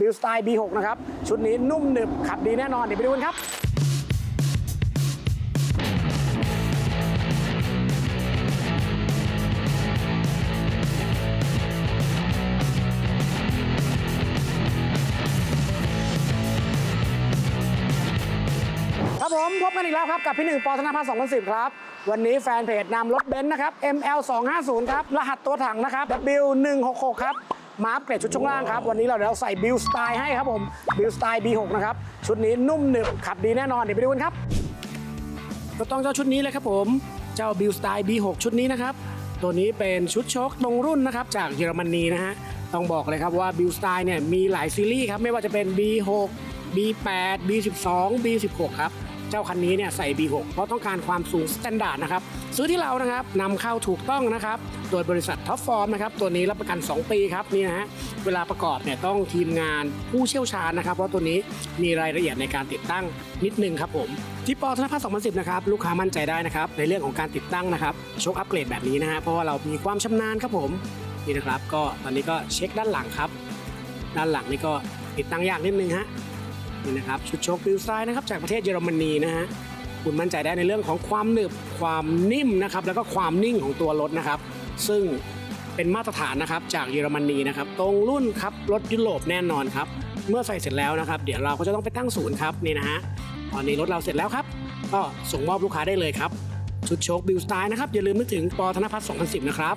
บิลสไตล์ B6 นะครับ ชุดนี้นุ่มหนึบขับดีแน่นอน เดี๋ยวไปดูกันครับครับผมพบกันอีกแล้วครับกับพี่หนึ่งปอธนาพัฒน์2010 ครับ วันนี้แฟนเพจนำรถเบนซ์นะครับ ML 250 ครับ รหัสตัวถังนะครับ W 166ครับ มาอัปเกรดชุดช่วงล่างครับ วันนี้เราเดี๋ยวเราใส่บิลสไตล์ให้ครับผมบิลสไตล์ B6 นะครับ ชุดนี้นุ่มหนึบขับดีแน่นอนเดี๋ยวไปดูกันครับก็ต้องเจ้าชุดนี้เลยครับผม เจ้าบิลสไตล์ B6 ชุดนี้นะครับ ตัวนี้เป็นชุดชคตรงรุ่นนะครับจากเยอรมนีนะฮะต้องบอกเลยครับว่าบิลสไตล์เนี่ยมีหลายซีรีส์ครับไม่ว่าจะเป็น B6 B8 B12 B16 ครับ เจ้าคันนี้เนี่ยใส่ B6 เพราะต้องการความสูงสแตนดาร์ดนะครับ ซื้อที่เรานะครับนำเข้าถูกต้องนะครับ โดยบริษัทท็อปฟอร์มนะครับ ตัวนี้รับประกัน 2 ปีครับนี่นะฮะเวลาประกอบเนี่ยต้องทีมงานผู้เชี่ยวชาญนะครับ เพราะตัวนี้มีรายละเอียดในการติดตั้งนิดนึงครับผมที่ปอธนพัฒน์2010 นะครับ ลูกค้ามั่นใจได้นะครับ ในเรื่องของการติดตั้งนะครับโชคอัปเกรดแบบนี้นะฮะเพราะว่าเรามีความชำนาญครับผมนี่นะครับ ก็ตอนนี้ก็เช็คด้านหลังครับ ด้านหลังนี่ก็ติดตั้งยากนิดนึงฮะ นี่นะครับชุดโชคบิลไซน์นะครับจากประเทศเยอรมนีนะฮะคุณมั่นใจได้ในเรื่องของความหนึบความนิ่มนะครับแล้วก็ความนิ่งของตัวรถนะครับ ซึ่งเป็นมาตรฐานนะครับจากเยอรมนีนะครับตรงรุ่นครับรถยุโรปแน่นอนครับเมื่อใส่เสร็จแล้วนะครับ เดี๋ยวเราก็จะต้องไปตั้งศูนย์ครับนี่นะฮะตอนนี้รถเราเสร็จแล้วครับ ก็ส่งมอบลูกค้าได้เลยครับชุดโชคบิลสไตน์นะครับอย่าลืมนึกถึงปอธนพัฒน์2010 นะครับ